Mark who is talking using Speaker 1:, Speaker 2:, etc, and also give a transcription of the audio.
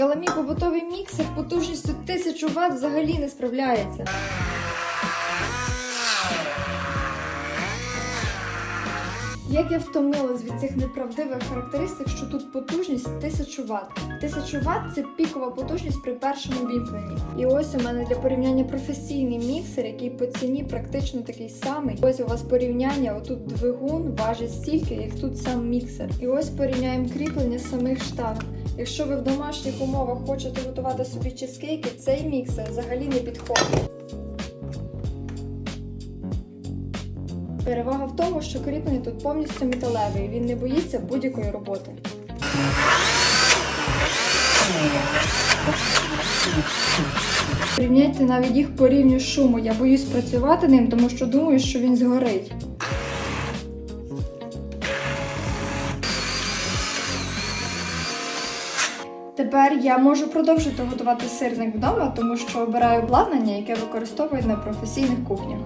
Speaker 1: але мій побутовий міксер потужністю 1000 Вт взагалі не справляється. Як я втомилась від цих неправдивих характеристик, що тут потужність 1000 Вт. 1000 Вт це пікова потужність при першому вімкненні. І ось у мене для порівняння професійний міксер, який по ціні практично такий самий. Ось у вас порівняння, отут двигун важить стільки, як тут сам міксер. І ось порівняємо кріплення самих штанг. Якщо ви в домашніх умовах хочете готувати собі чизкейки, цей міксер взагалі не підходить. Перевага в тому, що кріплення тут повністю металеве, і він не боїться будь-якої роботи. Порівняйте навіть їх по рівню шуму. Я боюсь працювати ним, тому що думаю, що він згорить. Тепер я можу продовжити готувати сирник вдома, тому що обираю обладнання, яке використовують на професійних кухнях.